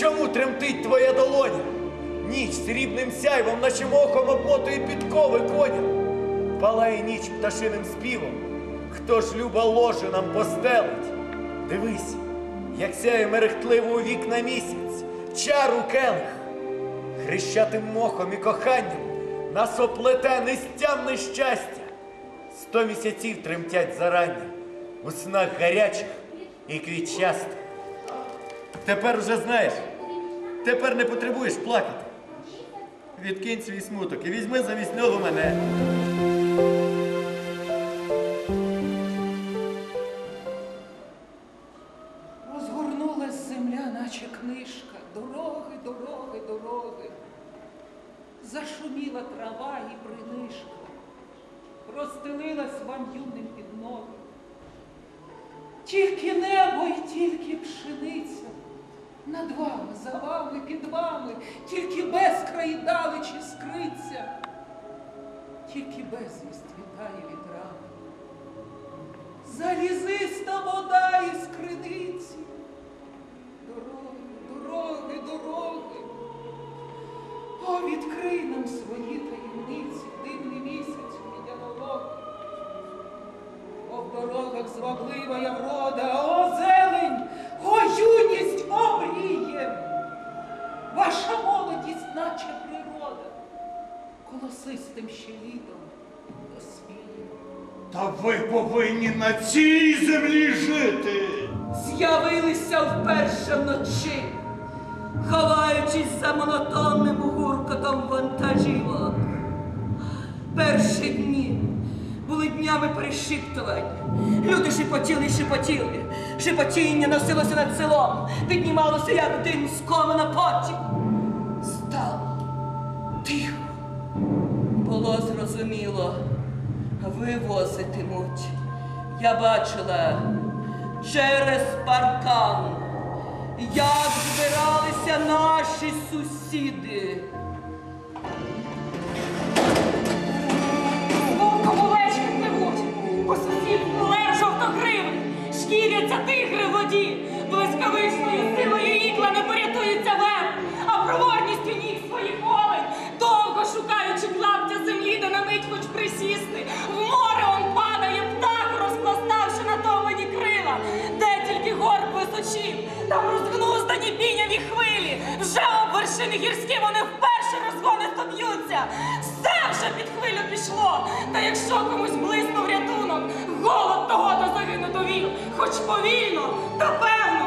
Чому тремтить твоя долоня? Ніч срібним сяйвом, наче мохом обмотує підкови коня. Палає ніч пташиним співом. Хто ж люба ложу нам постелить? Дивись, як сяє мерехтливо у вікна місяць, чару келих. Хрещатим мохом і коханням нас оплете нестямне щастя. Сто місяців тремтять зарання у снах гарячих і квітчастих. Тепер уже знаєш, тепер не потребуєш плакати. Відкинь свій смуток і візьми замість нього мене. Розгорнулась земля, наче книжка, дороги, дороги, дороги. Зашуміла трава і принишка, розстелилась вам юним під ноги. Тільки небо і тільки пшениця. Над вами, за вами, під вами, тільки безкрай далечі скриться, тільки безвість вітає вітрами. Залізиста вода із криниці. Дороги, дороги, дороги. О, відкрий нам свої таємниці, дивний місяць медянолог. О, в дорогах зваблива я врода, о, зелень, о, юність, о, мріє. Ваша молодість, наче природа, колосистим ще літом досвіє. Та ви повинні на цій землі жити. з'явилися вперше вночі, ховаючись за монотонним гуркотом вантажівок. Перші дні були днями перешіптувань. Люди шепотіли і шепотіли. Шепотіння носилося над селом, піднімалося, як дим з комина потім. Стало тихо. Було зрозуміло, вивозитимуть. Я бачила через паркан, як збиралися наші сусіди. Шкіряться тигри в воді, блискавичною силою ікла не порятується вер, а проворністю ніг своїх олень, довго шукаючи клаптя землі, де на мить хоч присісти, в море он падає птах, розпластавши на томані крила, де тільки горб височів, там розгнуздані піняві хвилі, вже об вершини гірські вони вперше розгонисто б'ються. Вже під хвилю пішло. Та якщо комусь блиснув рятунок, голод того до загину довів, хоч повільно, та певно.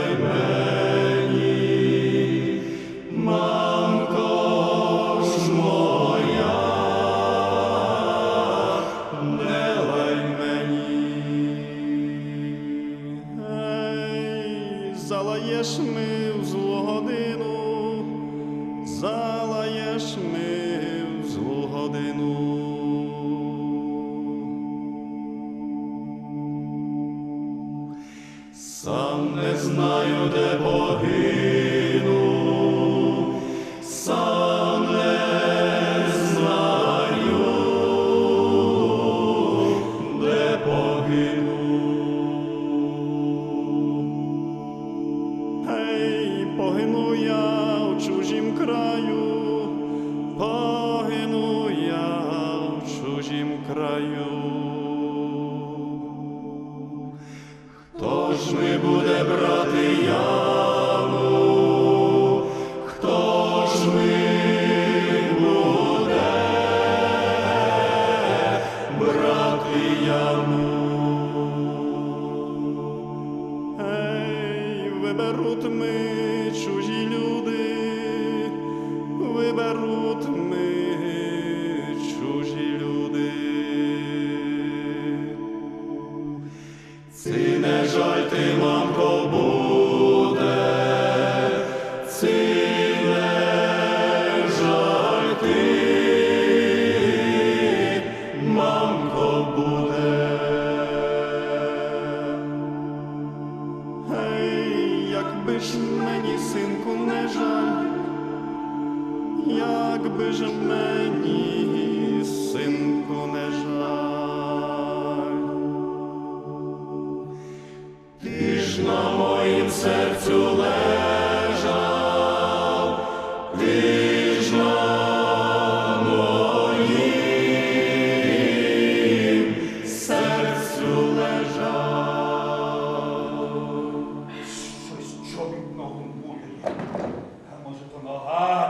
Ці не жаль ти, мамко, буде,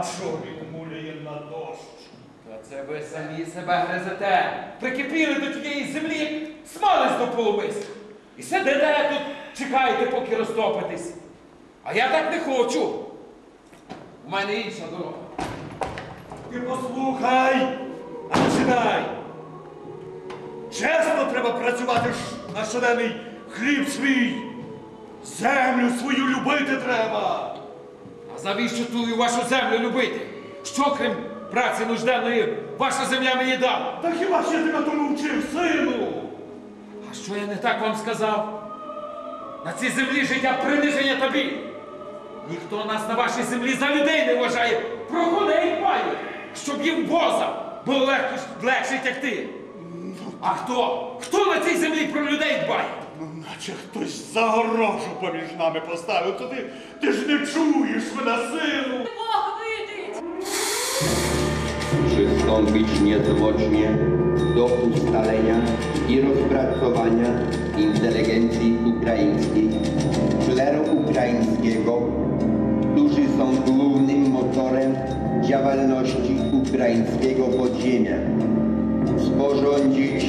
нога чобіт муляє на дощ. Та це ви самі себе гризете. Прикипіли до тієї землі, як смалець до полумиска. І сидите тут, чекаєте, поки розтопитесь. А я так не хочу. У мене інша дорога. Ти послухай, а не сідай. Чесно треба працювати на щоденний хліб свій. Землю свою любити треба. Завіщо ту вашу землю любити? Що, крім праці нужденної, ваша земля мені дала? Та хіба ж я тебе тому вчив, сину? А що я не так вам сказав? На цій землі життя приниження тобі. Ніхто нас на вашій землі за людей не вважає. Про коней дбає, щоб їм воза було легко, легше тягти. А хто? Хто на цій землі про людей дбає? Ну, наче хтось загорожу поміж нами поставив, то ти, ти ж не чуєш мене, сину. Бог видить! przystąpić niezwłocznie do ustalenia i rozpracowania inteligencji ukraińskiej, kleru ukraińskiego, którzy są głównym motorem działalności ukraińskiego podziemia, sporządzić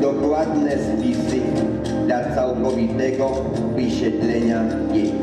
dokładne spisy dla całkowitego wyświetlenia jej.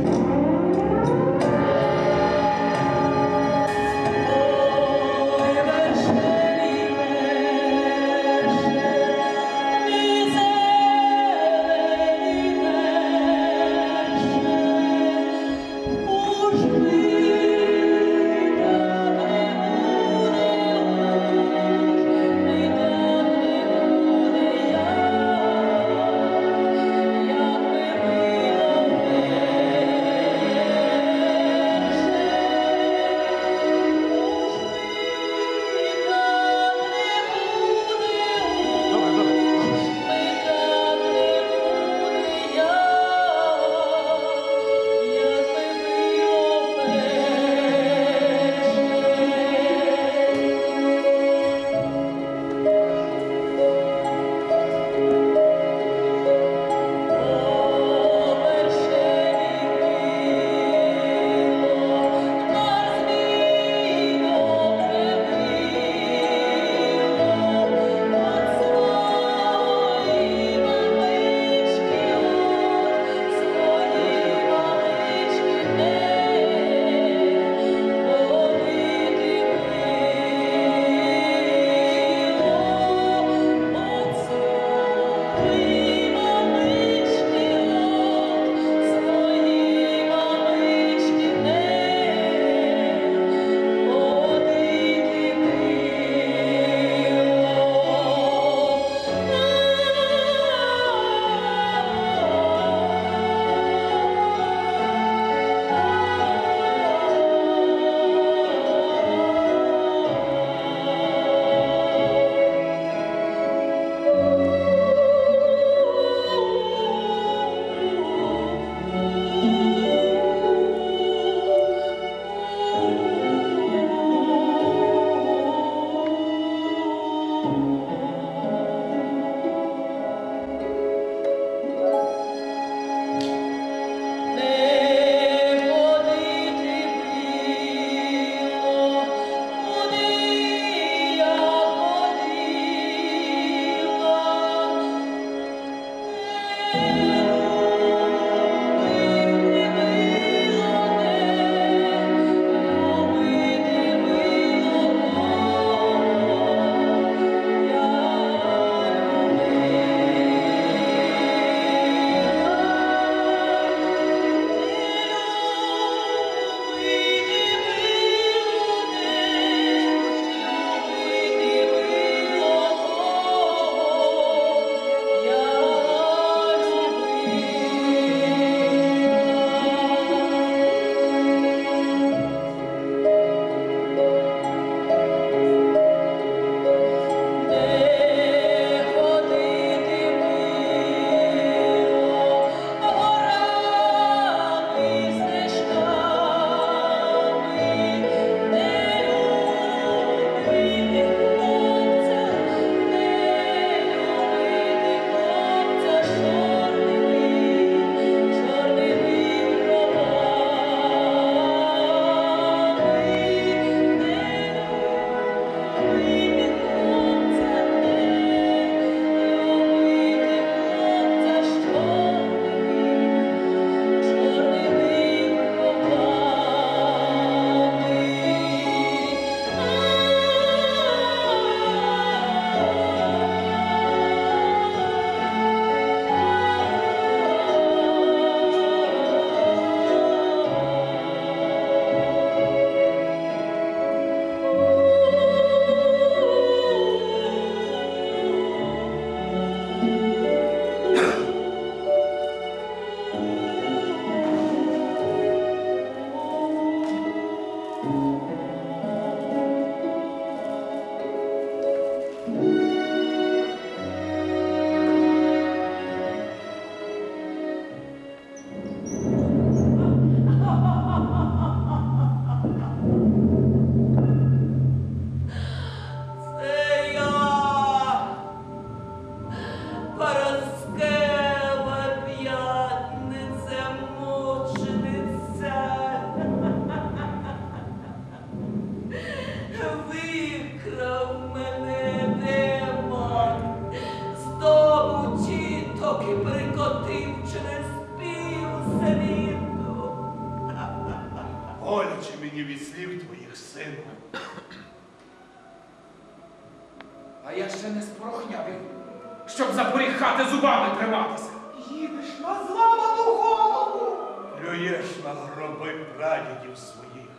Гроби прадідів своїх,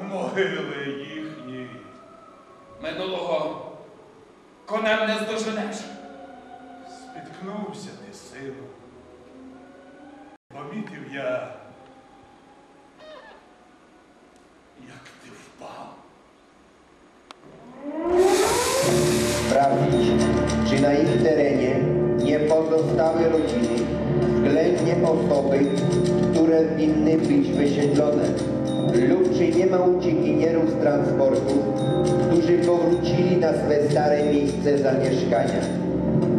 у могили їхні. Минулого конем не здоженеш. Спіткнувся ти, сину. Помітив я, як ти впав. sprawdzić, czy na ich terenie nie pozostały rodziny, względnie osoby, które winny być wysiedlone, lub czy nie ma uciekinierów z transportu, którzy powrócili na swe stare miejsce zamieszkania.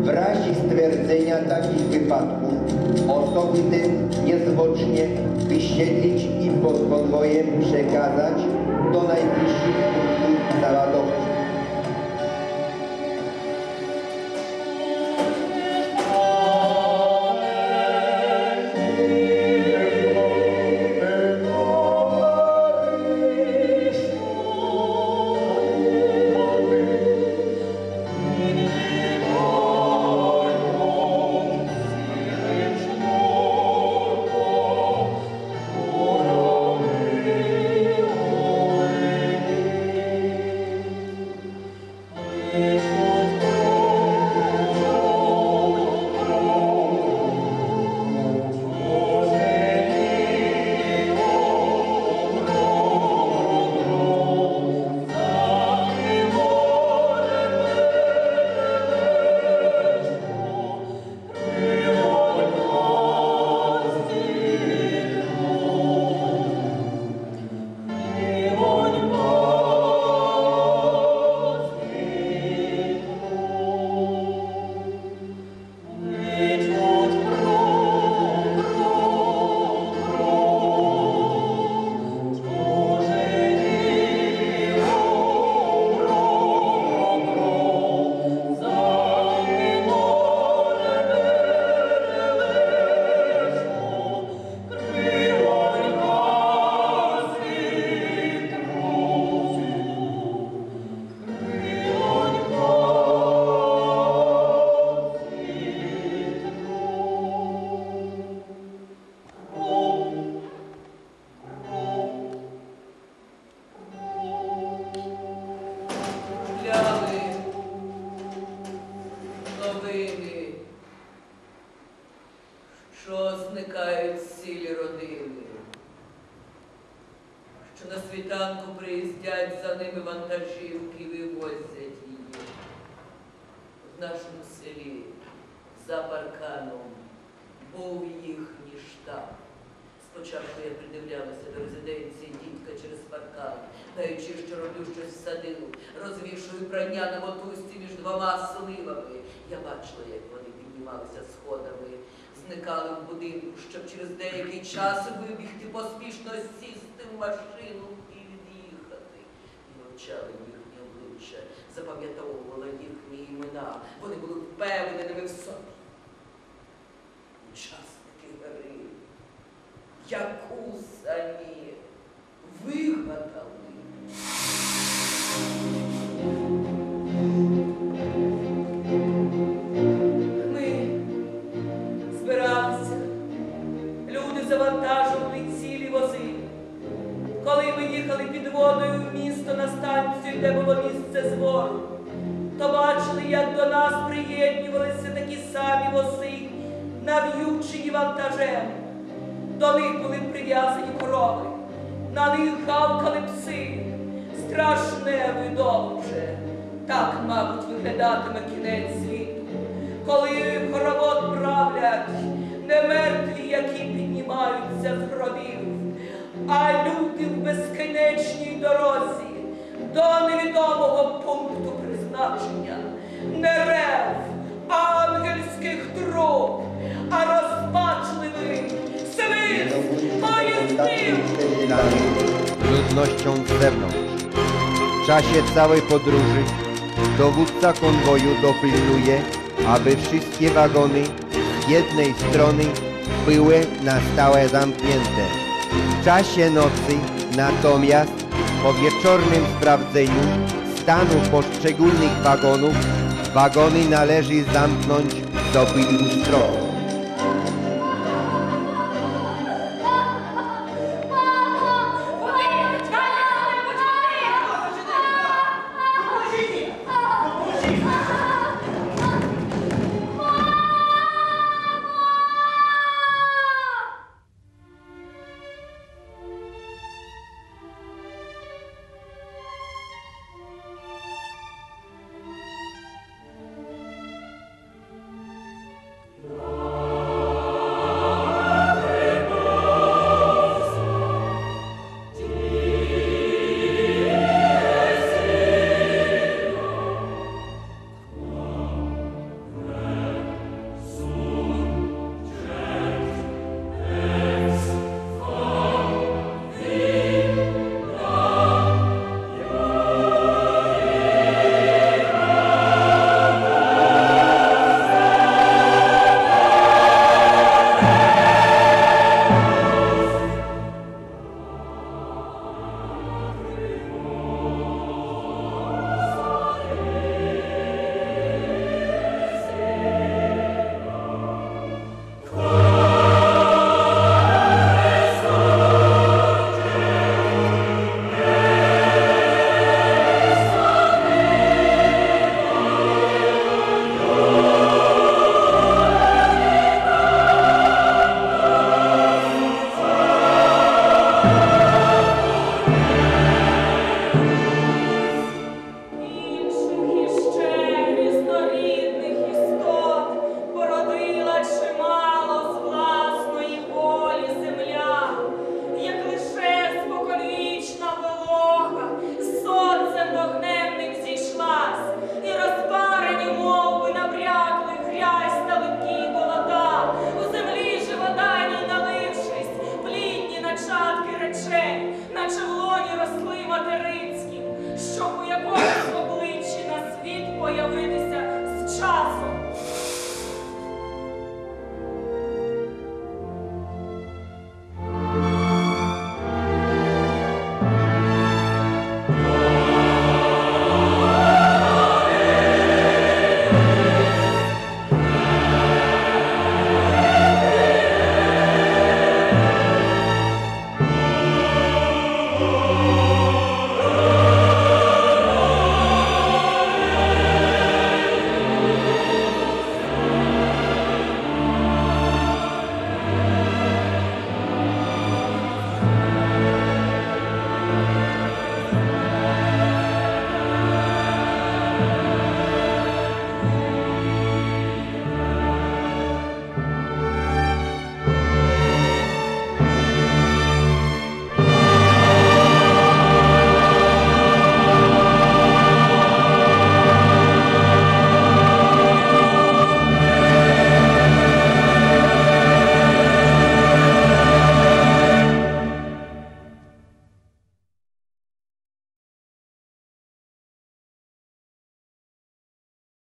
W razie stwierdzenia takich wypadków osoby te niezwłocznie wysiedlić i pod konwojem przekazać do najbliższych punktów бачила, як вони піднімалися сходами, зникали в будинку, щоб через деякий час вибігти, поспішно сісти в машину і від'їхати. Мовчали їхні обличчя, запам'ятовувала їхні імена. Вони були впевненими в собі. Учасники ludnością z zewnątrz. W czasie całej podróży dowódca konwoju dopilnuje, aby wszystkie wagony z jednej strony były na stałe zamknięte. W czasie nocy natomiast po wieczornym sprawdzeniu stanu poszczególnych wagonów wagony należy zamknąć z obydwu stron.